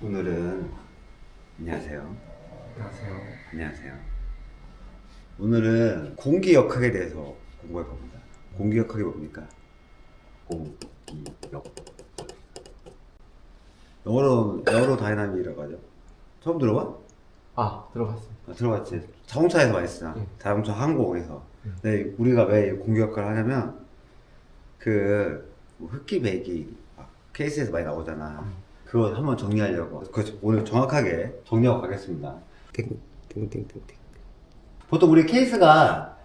오늘은 안녕하세요. 안녕하세요. 안녕하세요. 오늘은 공기역학에 대해서 공부할 겁니다. 공기역학이 뭡니까? 공기역. 영어로 영어로 다이나믹이라고 하죠. 처음 들어봐? 아 들어봤습니다. 아, 들어봤지. 자동차에서 많이 쓰잖아. 응. 자동차 항공에서. 응. 근데 우리가 왜 공기역학을 하냐면 그뭐 흑기 배기 막 케이스에서 많이 나오잖아. 응. 그거 한번 정리하려고. 그 오늘 정확하게 정리하고 가겠습니다. 땡땡땡땡. 보통 우리 케이스가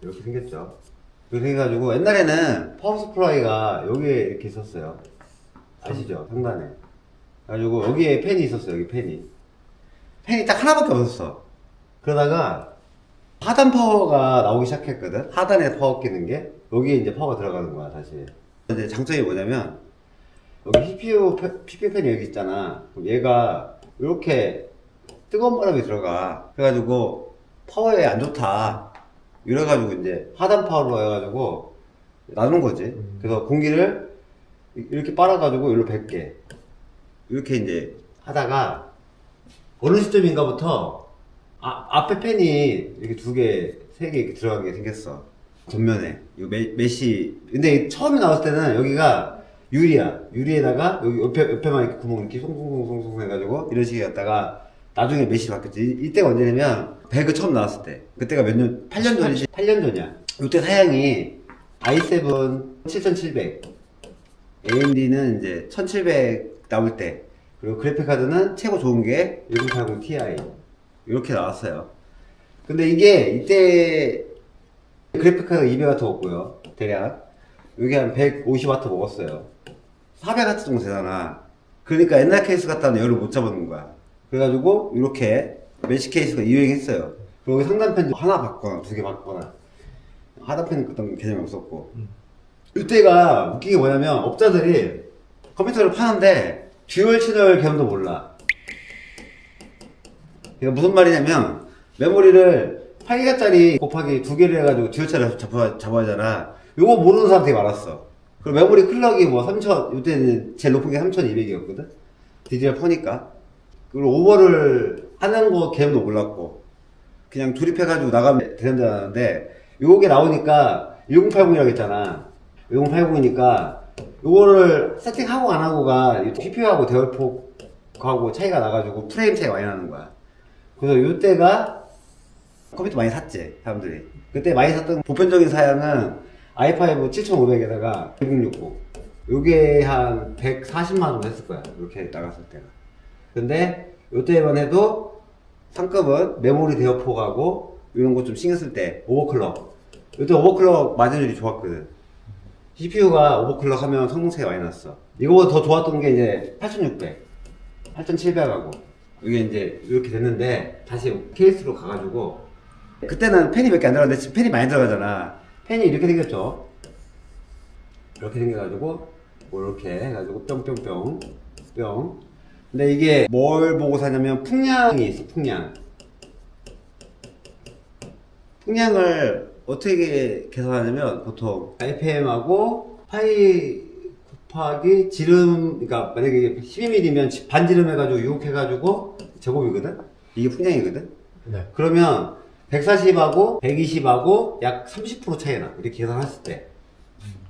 이렇게 생겼죠. 이렇게 생겨가지고 옛날에는 파워 서플라이가 여기에 이렇게 있었어요. 아시죠? 상단에. 그래가지고 여기에 팬이 있었어요. 여기 팬이. 팬이 딱 하나밖에 없었어. 그러다가 하단 파워가 나오기 시작했거든. 하단에 파워 끼는 게 여기에 이제 파워가 들어가는 거야 다시. 이제 장점이 뭐냐면 여기 CPU 팬- CPU 팬이 여기 있잖아. 그럼 얘가 이렇게 뜨거운 바람이 들어가. 그래가지고 파워에 안 좋다. 이래가지고 이제 하단 파워로 해가지고 나눈 거지. 음. 그래서 공기를 이렇게 빨아가지고 여기로 100개. 이렇게 이제 하다가 어느 시점인가부터 아, 앞에 팬이 이렇게 두 개, 세 개 이렇게 들어간 게 생겼어. 전면에. 이 메, 메시. 근데 처음에 나왔을 때는 여기가 유리야. 유리에다가 여기 옆에, 옆에만 이렇게 구멍 이렇게 송송송송 해가지고 이런 식이었다가 나중에 메시 바뀌었지. 이- 이때가 언제냐면 배그 처음 나왔을 때. 그때가 몇 년, 8년 전이지. 8년 전이야. 이때 사양이 i7 7700. AMD는 이제 1700 나올 때. 그리고 그래픽 카드는 최고 좋은 게 1080 Ti. 이렇게 나왔어요. 근데 이게 이때 그래픽 카드 200W 먹고요. 대략. 이게 한 150W 먹었어요. 400W 정도 되잖아. 그러니까 옛날 케이스 같다는 열을 못 잡는 거야. 그래가지고 이렇게 메시 케이스가 유행했어요. 그리고 상단펜 하나 받거나 두 개 받거나 하단펜 그던 개념이 없었고 음. 이때가 웃긴 게 뭐냐면 업자들이 컴퓨터를 파는데 듀얼 채널 개념도 몰라. 이거 무슨 말이냐면 메모리를 8기가짜리 곱하기 두 개를 해가지고 듀얼 채널 잡아, 잡아야 하잖아. 요거 모르는 사람 되게 많았어. 그리고 메모리 클럭이 뭐 3000, 이때는 제일 높은 게 3200이었거든? DDR4니까. 그리고 오버를 하는 거 개념도 몰랐고. 그냥 조립해가지고 나가면 알았는데, 요게 나오니까 1080이라고 했잖아. 1080이니까, 요거를 세팅하고 안 하고가 TPU하고 대열폭하고 차이가 나가지고 프레임 차이가 많이 나는 거야. 그래서 요때가 컴퓨터 많이 샀지, 사람들이. 그때 많이 샀던 보편적인 사양은 i5 7500에다가 1660. 요게 한 140만 정도 했을 거야. 이렇게 나갔을 때가. 근데 요때만 해도 상급은 메모리 대여폭하고 이런 거 좀 신경 쓸 때 오버클럭. 요때 오버클럭 맞은율이 좋았거든. CPU가 오버클럭 하면 성능 차이가 많이 났어. 이거보다 더 좋았던 게 이제 8600, 8700하고 이게 이제 이렇게 됐는데 다시 케이스로 가가지고 그때는 펜이 몇 개 안 들어갔는데 지금 펜이 많이 들어가잖아. 펜이 이렇게 생겼죠. 이렇게 생겨가지고 뭐 이렇게 해가지고 뿅뿅뿅 뿅. 근데 이게 뭘 보고 사냐면 풍량이 있어 풍량. 풍량을 어떻게 계산하냐면 보통 RPM하고 파이 곱하기 지름 그러니까 만약에 12mm면 반지름 해가지고 유혹해가지고 제곱이거든 이게 풍량이거든 네. 그러면 140하고 120하고 약 30% 차이나 이렇게 계산했을 때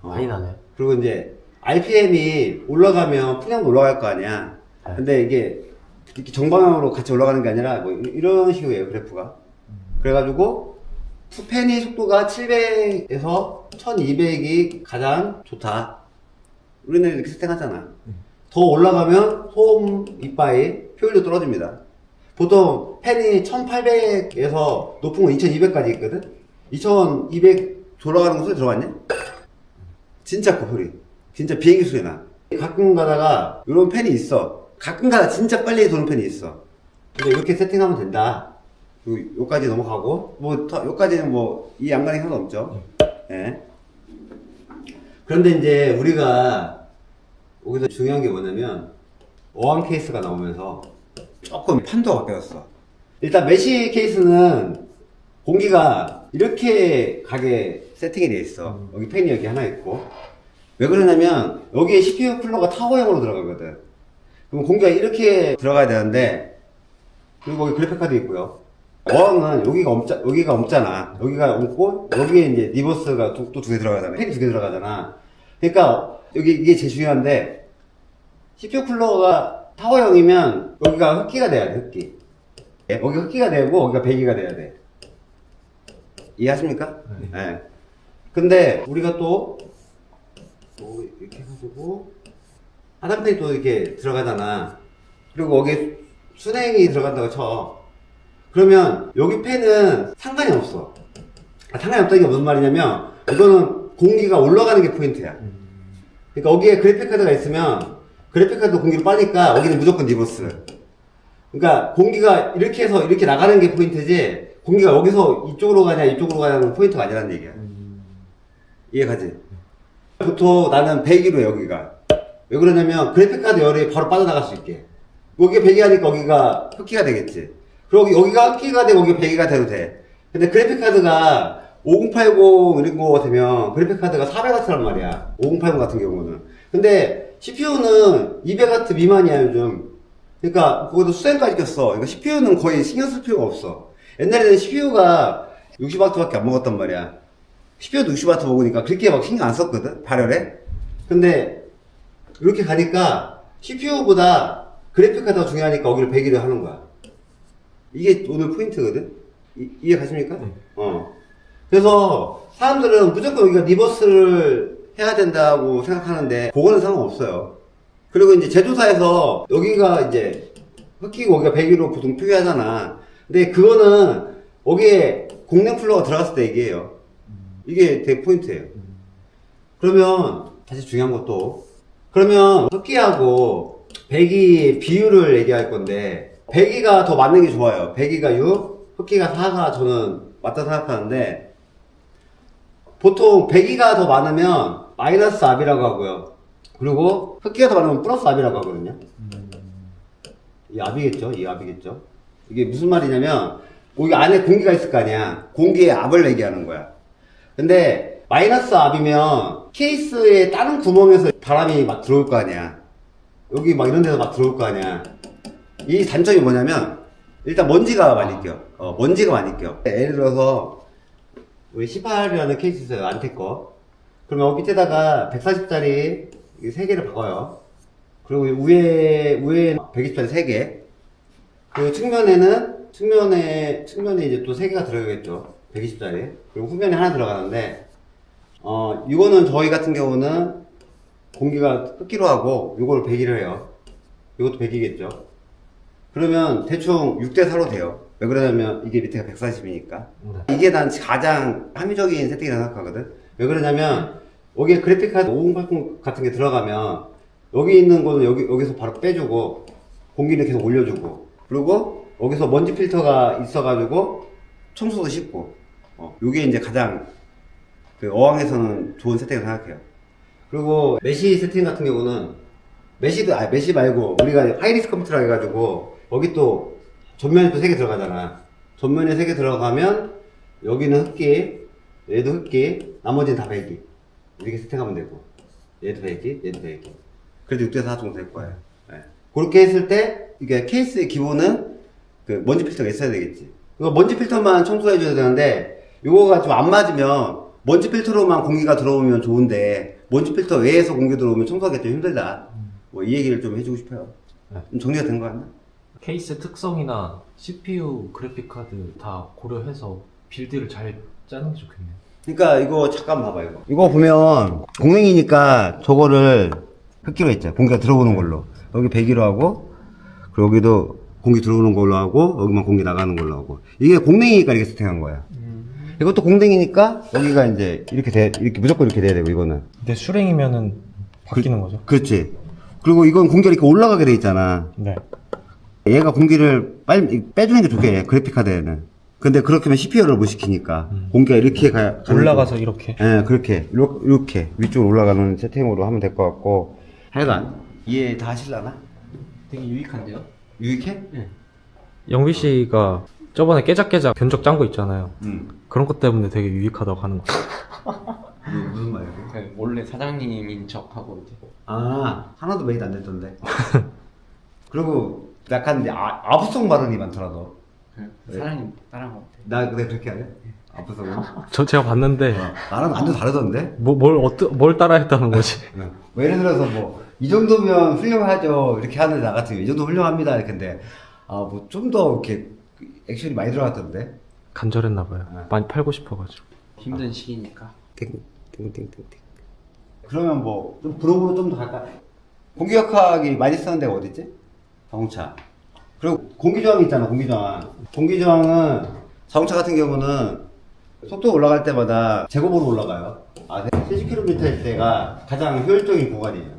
어. 많이 나네요. 그리고 이제 RPM이 올라가면 풍량도 올라갈 거 아니야. 네. 근데 이게 이렇게 정방향으로 같이 올라가는 게 아니라 뭐 이런 식이에요 그래프가. 그래가지고 펜이 속도가 700에서 1200이 가장 좋다. 우리는 이렇게 세팅하잖아. 더 올라가면 소음 이빠이 효율도 떨어집니다. 보통 펜이 1800에서 높은 건 2200까지 있거든? 2200 돌아가는 거 소리 들어봤냐? 진짜 커 소리. 진짜 비행기 소리 나. 가끔 가다가 이런 펜이 있어. 가끔 가다 진짜 빨리 도는 펜이 있어. 근데 이렇게 세팅하면 된다. 그리고 요까지 넘어가고 뭐 더- 요까지는 뭐 이 양간이 상관없죠. 예. 그런데 이제 우리가 여기서 중요한 게 뭐냐면 어항 케이스가 나오면서 조금 판도가 바뀌었어. 일단 메시 케이스는 공기가 이렇게 가게 세팅이 돼 있어. 여기 팬이 여기 하나 있고. 왜 그러냐면 여기에 CPU 쿨러가 타워형으로 들어가거든. 그럼 공기가 이렇게 들어가야 되는데 그리고 거기 그래픽 카드 있고요. 어항은 여기가 없자, 여기가 없잖아. 여기가 없고 여기에 이제 리버스가 또 두 개 들어가잖아. 팬이 두 개 들어가잖아. 그러니까 여기 이게 제일 중요한데 CPU 쿨러가 타워형이면 여기가 흡기가 돼야 돼. 흡기. 예, 여기 흡기가 되고 여기가 배기가 돼야 돼. 이해하십니까? 네. 근데 우리가 또, 또 이렇게 해가지고 하단팬이 또 이렇게 들어가잖아. 그리고 여기 순행이 들어간다고 쳐. 그러면 여기 팬은 상관이 없어. 아, 상관이 없다는 게 무슨 말이냐면 이거는 공기가 올라가는 게 포인트야. 그러니까 여기에 그래픽 카드가 있으면 그래픽 카드 공기를 빠니까 여기는 무조건 리버스. 그러니까 공기가 이렇게 해서 이렇게 나가는 게 포인트지 공기가 여기서 이쪽으로 가냐 이쪽으로 가냐는 포인트가 아니라는 얘기야. 이해가지? 보통 나는 배기로 여기가. 왜 그러냐면 그래픽카드 열이 바로 빠져나갈 수 있게. 여기가 배기하니까 여기가 흡기가 되겠지. 그리고 여기가 흡기가 되고 여기가 배기가 돼도 돼. 근데 그래픽카드가 5080 이런 거 되면 그래픽카드가 400W란 말이야. 5080 같은 경우는. 근데 CPU는 200W 미만이야 요즘. 그러니까 그것도 수생까지 꼈어. 그러니까 CPU는 거의 신경 쓸 필요가 없어. 옛날에는 CPU가 60W밖에 안 먹었단 말이야. CPU도 60W 먹으니까 그렇게 막 신경 안 썼거든 발열에. 근데 이렇게 가니까 CPU보다 그래픽카드가 중요하니까 여기를 100일을 하는 거야. 이게 오늘 포인트거든? 이, 이해 가십니까? 어. 그래서 사람들은 무조건 여기가 리버스를 해야 된다고 생각하는데 그거는 상관없어요 그리고 이제 제조사에서 여기가 이제 흑기고 여기가 100일로 보통 표기하잖아 근데 그거는 여기에 공랭 쿨러가 들어갔을 때 얘기해요 이게 되게 포인트예요. 그러면 다시 중요한 것도 그러면 흑기하고 배기 비율을 얘기할 건데 배기가 더 맞는 게 좋아요. 배기가 6, 흑기가 4가 저는 맞다 생각하는데 보통 배기가 더 많으면 마이너스 압이라고 하고요. 그리고 흑기가 더 많으면 플러스 압이라고 하거든요. 이 압이겠죠? 이 압이겠죠? 이게 무슨 말이냐면 여기 안에 공기가 있을 거 아니야. 공기의 압을 얘기하는 거야. 근데 마이너스 압이면 케이스의 다른 구멍에서 바람이 막 들어올 거 아니야. 여기 막 이런 데서 막 들어올 거 아니야. 이 단점이 뭐냐면 일단 먼지가 많이 껴. 어, 먼지가 많이 껴. 예를 들어서 우리 18이라는 케이스 있어요. 안테 거. 그러면 밑에다가 140짜리 3개를 박아요. 그리고 위에, 위에 120짜리 3개. 그리고 측면에는, 측면에, 측면에 이제 또 3개가 들어가겠죠. 120짜리. 그리고 후면에 하나 들어가는데, 어, 이거는 저희 같은 경우는 공기가 흡기로 하고, 요거를 100이를 해요. 이것도 100이겠죠. 그러면 대충 6대4로 돼요. 왜 그러냐면 이게 밑에가 140이니까. 이게 난 가장 합리적인 세팅이라고 생각하거든. 왜 그러냐면 여기에 그래픽카드 5080 같은 게 들어가면 여기 있는 거는 여기, 여기서 바로 빼주고 공기는 계속 올려주고 그리고 여기서 먼지 필터가 있어가지고 청소도 쉽고 어, 요게 이제 가장 그 어항에서는 좋은 세팅이라고 생각해요. 그리고 메시 세팅 같은 경우는 메시도 아 메시 말고 우리가 하이리스 컴퓨터라 해가지고 여기 또 전면에 또세개 들어가잖아. 전면에 세개 들어가면 여기는 흑기, 얘도 흑기, 나머지는 다 배기. 이렇게 세팅하면 되고 얘도 배기, 얘도 배기. 그래도 6대4 정도 될 거예요. 예. 그렇게 했을 때 이게 케이스의 기본은 그 먼지 필터가 있어야 되겠지. 이거 먼지 필터만 청소해줘야 되는데 이거가 좀 안 맞으면 먼지 필터로만 공기가 들어오면 좋은데 먼지 필터 외에서 공기 들어오면 청소하기 좀 힘들다. 뭐 이 얘기를 좀 해주고 싶어요. 네. 좀 정리가 된 거 같나? 케이스 특성이나 CPU 그래픽카드 다 고려해서 빌드를 잘 짜는 게 좋겠네요. 그러니까 이거 잠깐 봐봐 이거. 이거 보면 공랭이니까 저거를 흑기로 했죠. 공기가 들어오는 걸로. 여기 배기로 하고 그리고 여기도 공기 들어오는 걸로 하고 여기만 공기 나가는 걸로 하고 이게 공랭이니까 이렇게 세팅한 거야. 이것도 공랭이니까 여기가 이제 이렇게 돼 이렇게 무조건 이렇게 돼야 되고 이거는 근데 수랭이면은 바뀌는 거죠? 그렇지. 그리고 이건 공기가 이렇게 올라가게 돼 있잖아. 네. 얘가 공기를 빨리 빼주는 게 좋게 해, 그래픽 카드에는. 근데 그렇게 하면 CPU를 못 시키니까 공기가 이렇게 가, 가는 올라가서 이렇게. 예, 그렇게 이렇게, 이렇게 위쪽으로 올라가는 세팅으로 하면 될 것 같고 하여간 이해 다 하실라나? 되게 유익한데요? 유익해? 영비 씨가 저번에 깨작깨작 견적 짠 거 있잖아요. 응. 그런 것 때문에 되게 유익하다고 하는 거. 무- 무슨 말이야? 원래 사장님인 척하고 이제 아 하나도 메이드 안 됐던데. 그리고 약간 아, 아부성 발언이 많더라 너. 사장님 따라한 것 같아. 나 근데 그렇게 하냐? 아부성. 저 제가 봤는데 나는 완전 다르던데. 뭐, 뭘 어떠, 뭘 따라했다는 거지? 뭐 예를 들어서 뭐 이 정도면 훌륭하죠 이렇게 하는 나 같은 이 정도 훌륭합니다 이렇게 근데 아뭐 좀 더 이렇게 액션이 많이 들어갔던데. 간절했나 봐요. 네. 많이 팔고 싶어가지고. 힘든 시기니까. 띵띵띵띵띵. 그러면 뭐 좀 브로그로 좀 더 갈까? 공기역학이 많이 쓰는 데가 어디지? 자동차. 그리고 공기저항 있잖아, 공기저항. 공기저항은 자동차 같은 경우는 속도 올라갈 때마다 제곱으로 올라가요. 아, 70km일 때가 가장 효율적인 구간이에요.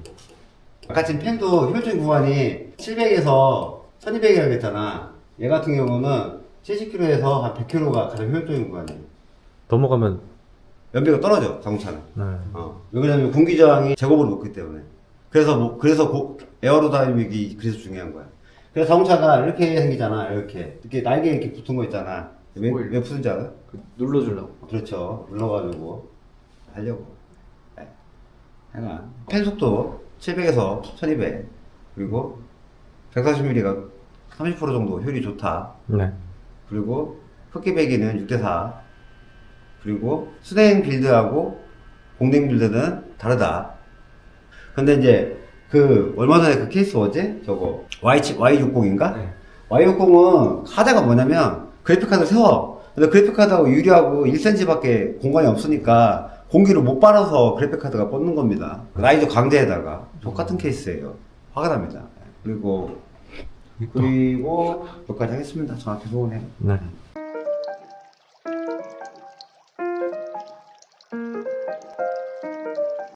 아까 지금 펜도 효율적인 구간이 700에서 1200이라고 했잖아. 얘 같은 경우는 70km에서 한 100km가 가장 효율적인 구간이에요. 넘어가면, 연비가 떨어져, 자동차는. 네. 어. 왜냐면 공기저항이 제곱으로 높기 때문에. 그래서 뭐, 그래서 고, 에어로다이나믹이 그래서 중요한 거야. 그래서 자동차가 이렇게 생기잖아, 이렇게. 이렇게 날개 이렇게 붙은 거 있잖아. 왜, 오일. 왜 붙은지 알아? 그 눌러주려고. 그렇죠. 눌러가지고, 하려고. 네. 하여간. 펜 속도 700에서 1200. 그리고 140mm가 30% 정도 효율이 좋다. 네. 그리고 흡기 배기는 6대4 그리고 수냉 빌드하고 공냉 빌드는 다르다 근데 이제 그 얼마 전에 그 케이스 뭐지? 저거 Y, Y60인가? 네. Y60은 하자가 뭐냐면 그래픽카드를 세워. 근데 그래픽카드하고 유리하고 1cm 밖에 공간이 없으니까 공기를 못 빨아서 그래픽카드가 뻗는 겁니다. 라이저 강제에다가 똑같은 케이스예요. 화가 납니다. 그리고 그리고 여기까지 하겠습니다. 정확히 소원해요 네.